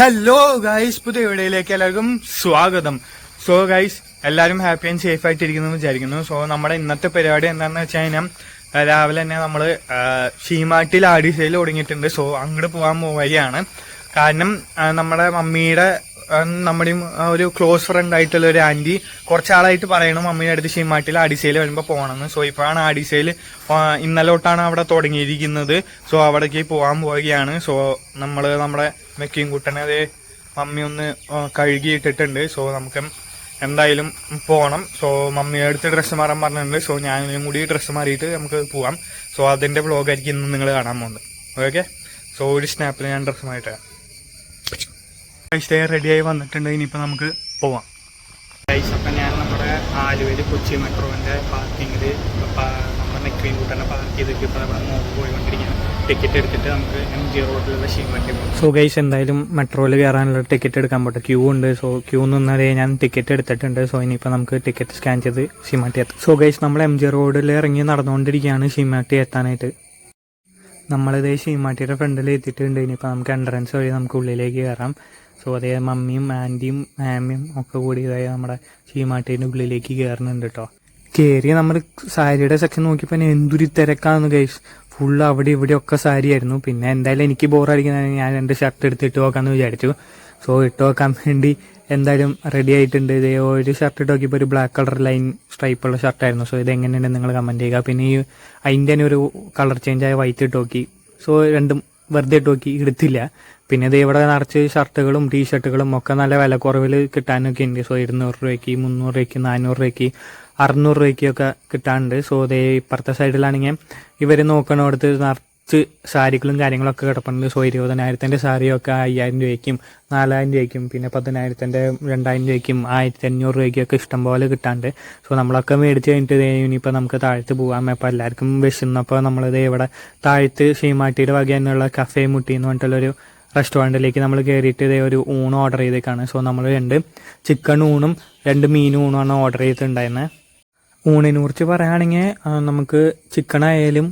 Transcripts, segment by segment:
Hello guys പുതിയ വീഡിയോയിലേക്ക് എല്ലാവർക്കും സ്വാഗതം. സോ ഗൈസ് എല്ലാവരും ഹാപ്പി ആൻഡ് സേഫ് ആയിട്ടിരിക്കുന്നു വിചാരിക്കുന്നു. സോ നമ്മുടെ ഇന്നത്തെ പരിപാടി എന്താണെന്ന് വെച്ച് കഴിഞ്ഞാൽ രാവിലെ തന്നെ നമ്മൾ ഷീമാട്ടിൽ ആടി സെയിൽ തുടങ്ങിയിട്ടുണ്ട്. സോ അങ്ങോട്ട് പോകാൻ പോവുകയാണ്. കാരണം നമ്മുടെ മമ്മിയുടെ നമ്മുടെയും ഒരു ക്ലോസ് ഫ്രണ്ട് ആയിട്ടുള്ള ഒരു ആന്റി കുറച്ചാളായിട്ട് പറയണം അമ്മയുടെ അടുത്ത് ഷീമാട്ടിൽ ആഡിസയിൽ വരുമ്പോൾ പോകണമെന്ന് സോ ഇപ്പോഴാണ് ആഡിസയിൽ ഇന്നലോട്ടാണ് അവിടെ തുടങ്ങിയിരിക്കുന്നത്. സോ അവിടേക്ക് പോകാൻ പോവുകയാണ്. സോ നമ്മൾ നമ്മുടെ മെക്കിയും കുട്ടനെ അതേ മമ്മി ഒന്ന് കഴുകിയിട്ടിട്ടുണ്ട്. സോ നമുക്ക് എന്തായാലും പോകണം സോ മമ്മിയുടെ അടുത്ത് ഡ്രസ്സ് മാറാൻ പറഞ്ഞിട്ടുണ്ട്. സോ ഞാനും കൂടി ഡ്രസ്സ് മാറിയിട്ട് നമുക്ക് പോവാം. സോ അതിന്റെ വ്ളോഗായിരിക്കും ഇന്ന് നിങ്ങൾ കാണാൻ പോകുന്നത്. ഓക്കെ സോ ഒരു സ്നാപ്പിൽ ഞാൻ ഡ്രസ്സ് മാറിയിട്ട് സ്റ്റേ റെഡിയായി വന്നിട്ടുണ്ട്. ഇനിയിപ്പോൾ നമുക്ക് പോവാം. അപ്പം ഞാൻ നമ്മുടെ ആലുവയിൽ കൊച്ചി മെട്രോവിന്റെ പാർക്കിങ്ങിൽ നമ്മുടെ നെക്രീൻ കൂട്ടനെ പാർക്ക് ചെയ്തിട്ട് ഇപ്പോൾ നമ്മുടെ മോക്ക് പോയിക്കൊണ്ടിരിക്കുകയാണ്. ടിക്കറ്റ് എടുത്തിട്ട് നമുക്ക് എം ജി റോഡിലുള്ള ഷീമാറ്റി പോകും സോ ഗൈസ് എന്തായാലും മെട്രോയിൽ കയറാനുള്ള ടിക്കറ്റ് എടുക്കാൻ പറ്റും ക്യൂ ഉണ്ട്. സോ ക്യൂ നിന്നതേ ഞാൻ ടിക്കറ്റ് എടുത്തിട്ടുണ്ട്. സോ ഇനിയിപ്പോൾ നമുക്ക് ടിക്കറ്റ് സ്കാൻ ചെയ്ത് ഷീമാറ്റി എത്താം. സോ ഗൈസ് നമ്മൾ എം ജി റോഡിൽ ഇറങ്ങി നടന്നുകൊണ്ടിരിക്കുകയാണ് ഷീമാറ്റി എത്താനായിട്ട്. നമ്മളിതേ ഷീമാട്ടിയുടെ ഫ്രണ്ടിൽ എത്തിയിട്ടുണ്ട്. ഇനിയിപ്പോൾ നമുക്ക് എൻട്രൻസ് വഴി നമുക്ക് ഉള്ളിലേക്ക് കയറാം സോ അതേ മമ്മിയും ആന്റിയും മാമിയും ഒക്കെ കൂടി നമ്മുടെ ചീമാട്ടേന്റെ ഉള്ളിലേക്ക് കയറുന്നുണ്ട് കേട്ടോ കയറി നമ്മൾ സാരിയുടെ സെക്ഷൻ നോക്കിയപ്പോൾ എന്തൊരു തിരക്കാന്ന് ഗൈസ് ഫുൾ അവിടെ ഇവിടെ ഒക്കെ സാരി ആയിരുന്നു പിന്നെ എന്തായാലും എനിക്ക് ബോറടിക്കുന്ന ഞാൻ രണ്ട് ഷർട്ട് എടുത്തിട്ട് നോക്കാമെന്ന് വിചാരിച്ചു. സോ ഇട്ട് നോക്കാൻ വേണ്ടി എന്തായാലും റെഡി ആയിട്ടുണ്ട്. ഇതേ ഒരു ഷർട്ട് ഇട്ട് നോക്കിയപ്പോൾ ഒരു ബ്ലാക്ക് കളർ ലൈൻ സ്ട്രൈപ്പുള്ള ഷർട്ടായിരുന്നു സോ ഇത് എങ്ങനെയുണ്ടെന്ന് നിങ്ങൾ കമന്റ് ചെയ്യുക. പിന്നെ ഈ അതിന്റെ തന്നെ ഒരു കളർ ചേഞ്ച് ആയ വൈറ്റ് ഇട്ട് നോക്കി. സോ രണ്ടും വെറുതെ ഇട്ട് നോക്കി എടുത്തില്ല. പിന്നെ ഇത് ഇവിടെ നിറച്ച് ഷർട്ടുകളും ടീഷർട്ടുകളും ഒക്കെ നല്ല വില കിട്ടാനൊക്കെ ഉണ്ട്. സോ ഇരുന്നൂറ് രൂപയ്ക്ക് മുന്നൂറ് രൂപയ്ക്ക് നാനൂറ് രൂപയ്ക്ക് അറുന്നൂറ് രൂപയ്ക്കൊക്കെ കിട്ടാനുണ്ട്. സോ ഇതേ ഇപ്പുറത്തെ സൈഡിലാണെങ്കിൽ ഇവർ നോക്കണോടത്ത് നിറച്ച് സാരികളും കാര്യങ്ങളൊക്കെ കിടപ്പുണ്ട്. സോ ഇരുപതിനായിരത്തിന്റെ സാരിയൊക്കെ അയ്യായിരം രൂപയ്ക്കും നാലായിരം രൂപയ്ക്കും പിന്നെ പതിനായിരത്തിന്റെ രണ്ടായിരം രൂപയ്ക്കും ആയിരത്തി അഞ്ഞൂറ് രൂപയ്ക്കൊക്കെ ഇഷ്ടം പോലെ കിട്ടാണ്ട്. സോ നമ്മളൊക്കെ മേടിച്ച് കഴിഞ്ഞിട്ട് ഇനി ഇനിയിപ്പോൾ നമുക്ക് താഴത്ത് പോകാം. അപ്പോൾ എല്ലാവർക്കും വിശന്നപ്പോൾ നമ്മളിത് ഇവിടെ താഴത്ത് ശ്രീമാട്ടിയുടെ വക എന്നുള്ള കഫേ മുട്ടി എന്ന് പറഞ്ഞിട്ടുള്ളൊരു റെസ്റ്റോറന്റിലേക്ക് നമ്മൾ കയറിയിട്ട് ഇതേ ഒരു ഊണ് ഓർഡർ ചെയ്തേക്കാണ്. സോ നമ്മൾ രണ്ട് ചിക്കൻ ഊണും രണ്ട് മീൻ ഊണുമാണ് ഓർഡർ ചെയ്തിട്ടുണ്ടായിരുന്നത് ഊണിനെ കുറിച്ച് പറയുകയാണെങ്കിൽ നമുക്ക് ചിക്കൻ ആയാലും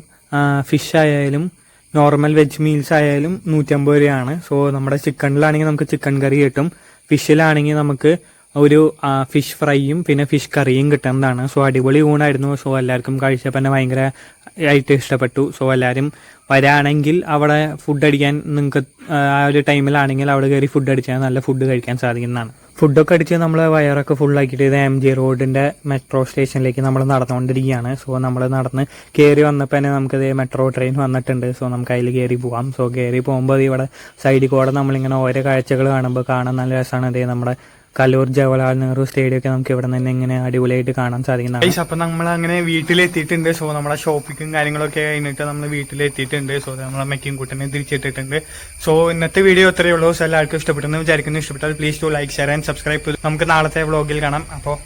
ഫിഷ് ആയാലും നോർമൽ വെജ് മീൽസ് ആയാലും നൂറ്റമ്പത് രൂപയാണ്. സോ നമ്മുടെ ചിക്കനിലാണെങ്കിൽ നമുക്ക് ചിക്കൻ കറി കിട്ടും. ഫിഷിലാണെങ്കിൽ നമുക്ക് ഒരു ഫിഷ് ഫ്രൈയും പിന്നെ ഫിഷ് കറിയും കിട്ടുന്നതാണ്. സോ അടിപൊളി ഊണായിരുന്നു. സോ എല്ലാവർക്കും കഴിച്ചപ്പോൾ തന്നെ ഭയങ്കര ആയിട്ട് ഇഷ്ടപ്പെട്ടു. സോ എല്ലാവരും വരാണെങ്കിൽ അവിടെ ഫുഡ് അടിക്കാൻ നിങ്ങൾക്ക് ആ ഒരു ടൈമിലാണെങ്കിൽ അവിടെ കയറി ഫുഡ് അടിച്ചാൽ നല്ല ഫുഡ് കഴിക്കാൻ സാധിക്കുന്നതാണ്. ഫുഡൊക്കെ അടിച്ച് നമ്മൾ വയറൊക്കെ ഫുള്ളാക്കിയിട്ട് ഇത് എം ജി റോഡിന്റെ മെട്രോ സ്റ്റേഷനിലേക്ക് നമ്മൾ നടന്നുകൊണ്ടിരിക്കുകയാണ്. സോ നമ്മൾ നടന്ന് കയറി വന്നപ്പോൾ തന്നെ നമുക്കിത് മെട്രോ ട്രെയിൻ വന്നിട്ടുണ്ട്. സോ നമുക്ക് അതിൽ കയറി പോകാം സോ കയറി പോകുമ്പോൾ ഇവിടെ സൈഡിൽ കൂടെ നമ്മളിങ്ങനെ ഓരോ കാഴ്ചകൾ കാണുമ്പോൾ കാണാൻ നല്ല രസമാണ്. ഇതേ നമ്മുടെ കലൂർ ജവഹർലാൽ നെഹ്റു സ്റ്റേഡിയം ഒക്കെ നമുക്ക് ഇവിടെ നിന്ന് ഇങ്ങനെ അടിപൊളിയായിട്ട് കാണാൻ സാധിക്കുന്നതാണ് അപ്പൊ നമ്മൾ അങ്ങനെ വീട്ടിലെത്തിയിട്ടുണ്ട്. സോ നമ്മുടെ ഷോപ്പിക്കും കാര്യങ്ങളൊക്കെ കഴിഞ്ഞിട്ട് നമ്മൾ വീട്ടിലെത്തിയിട്ടുണ്ട്. സോ നമ്മളെ കുട്ടനെ തിരിച്ചിട്ടിട്ടുണ്ട് സോ ഇന്നത്തെ വീഡിയോ ഇത്രയേ സോ എല്ലാവർക്കും ഇഷ്ടപ്പെട്ടെന്ന് വിചാരിക്കുന്നു. ഇഷ്ടപ്പെട്ടാൽ please to like share and subscribe നമുക്ക് നാളത്തെ വ്ളോഗിൽ കാണാം. അപ്പോൾ